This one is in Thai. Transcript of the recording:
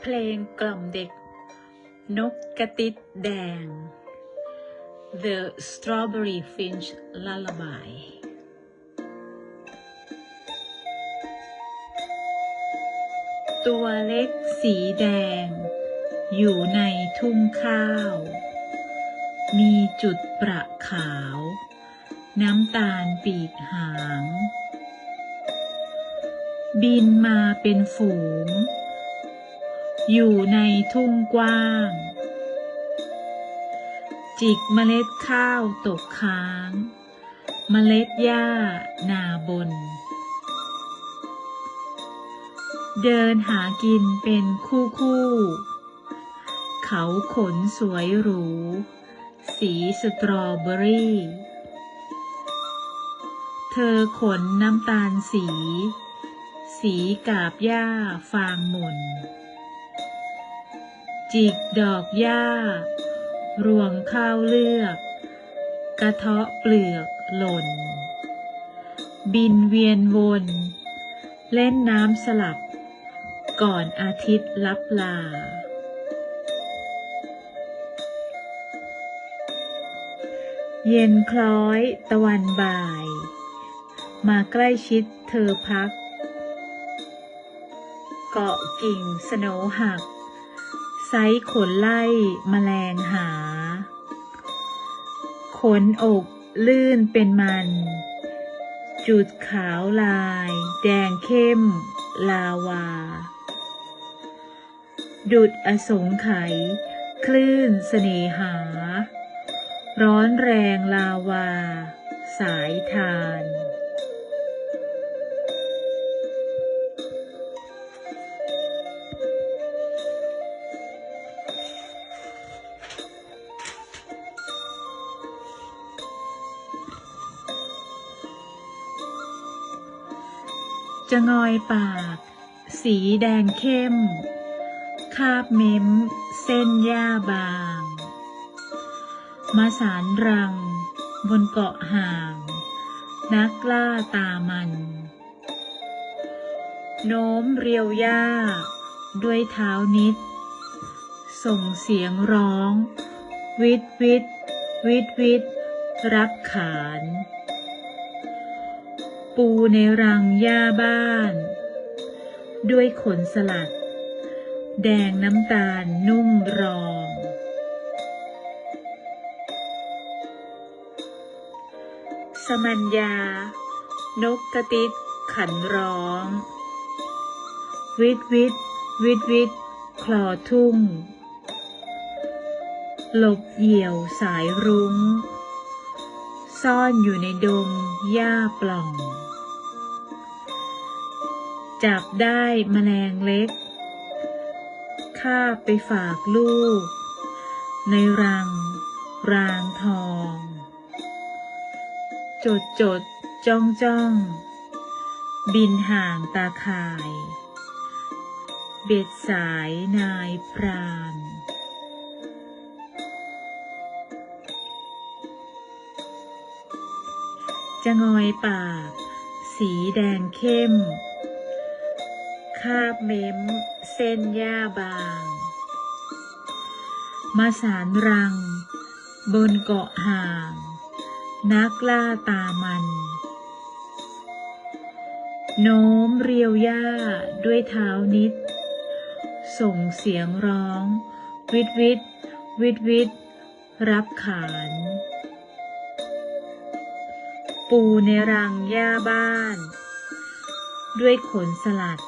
เพลงกล่อมเด็ก นกกระติดแดง The Strawberry Finch Lullaby ตัวเล็กสีแดง อยู่ในทุ่งข้าว มีจุดประขาว น้ำตาลปีกหาง บินมาเป็นฝูง อยู่ในทุ่งกว้าง จิกเมล็ดข้าวตกค้าง เมล็ดหญ้านาบน เดินหากินเป็นคู่คู่ เขาขนสวยหรู สีสตรอเบอรี่ เธอขนน้ำตาลสี สีกาบหญ้าฟางหม่น จิกดอกหญ้า รวงข้าวเลือก กระเทาะเปลือกหล่น บินเวียนวน เล่นน้ำสลับ ก่อนอาทิตย์ลับลา เย็นคล้อยตะวันบ่าย มาใกล้ชิดเธอพัก เกาะกิ่งสโนหัก ไซขนไล่มแมลงหา ขนอกลื่นเป็นมัน จุดขาวลาย แดงเข้ม ลาวา ดุดอสงไขยคลื่นเสน่หา ร้อนแรงลาวา สายทาน จะงอยปาก สีแดงเข้ม คาบเม้ม เส้นหญ้าบาง มาสารรัง บนเกาะห่าง นักล่าตามัน โน้มเรียวหญ้า ด้วยเท้านิด ส่งเสียงร้อง วิดวิดวิดวิดรับขาน ปูในรังหญ้าบ้าน ด้วยขนสลัด แดงน้ำตาลนุ่มรอง สมัญญา นกกระติดขันร้อง วิดวิดวิดวิดคลอทุ่ง หลบเหี่ยวสายรุง้ง ซ่อนอยู่ในดงหญ้าปล่อง จับได้แมลงเล็ก ข้าไปฝากลูก ในรัง รางทอง จดจดจ้องจ้อง บินห่างตาข่าย เบ็ดสายนายพรานจะงอยปาก สีแดงเข้ม คาบเม้ม เส้นหญ้าบาง มาสารรัง บนเกาะห่าง นักล่าตามัน โน้มเรียวหญ้าด้วยเท้านิด ส่งเสียงร้อง วิดวิดวิดวิดรับขาน ปูในรังหญ้าบ้าน ด้วยขนสลัด